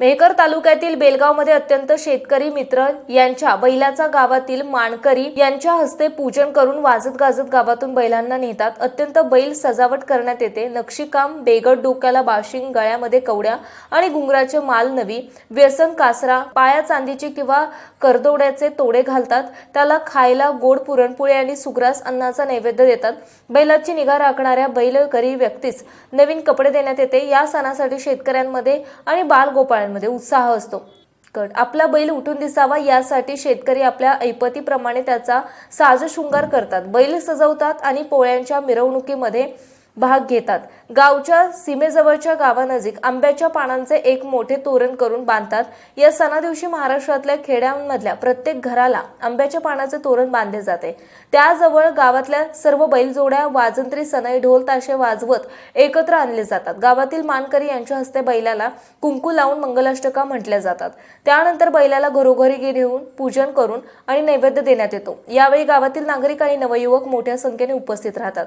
मेहकर तालुक्यातील बेलगावमध्ये अत्यंत शेतकरी मित्र यांच्या बैलाचा गावातील मानकरी यांच्या हस्ते पूजन करून वाजत गाजत गावातून बैलांना नेतात. अत्यंत बैल सजावट करण्यात येते. नक्षीकाम बेगड डोक्याला बाशिंग गळ्यामध्ये कवड्या आणि घुंगराचे माल नवी व्यसन कासरा पाया चांदीचे किंवा करदोड्याचे तोडे घालतात. त्याला खायला गोड पुरणपोळी आणि सुग्रास अन्नाचा नैवेद्य देतात. बैलाची निगा राखणाऱ्या बैलकरी व्यक्तीस नवीन कपडे देण्यात येते. या सणासाठी शेतकऱ्यांमध्ये आणि बालगोपाळांमध्ये उत्साह असतो. कट. आपला बैल उठून दिसावा यासाठी शेतकरी आपल्या ऐपतीप्रमाणे त्याचा साज शृंगार करतात. बैल सजवतात आणि पोळ्यांच्या मिरवणुकीमध्ये भाग घेतात. गावच्या सीमेजवळच्या गावानजीक आंब्याच्या पानांचे एक मोठे तोरण करून बांधतात. या सणादिवशी महाराष्ट्रातल्या खेड्यांमधल्या प्रत्येक घराला आंब्याच्या पानाचे तोरण बांधले जाते. त्याजवळ गावातल्या सर्व बैलजोड्या वाजंत्री सनई ढोल ताशे वाजवत एकत्र आणले जातात. गावातील मानकरी यांच्या हस्ते बैलाला कुंकू लावून मंगलाष्टका म्हटल्या जातात. त्यानंतर बैलाला घरोघरी घेऊन पूजन करून आणि नैवेद्य देण्यात येतो. यावेळी गावातील नागरिक आणि नवयुवक मोठ्या संख्येने उपस्थित राहतात.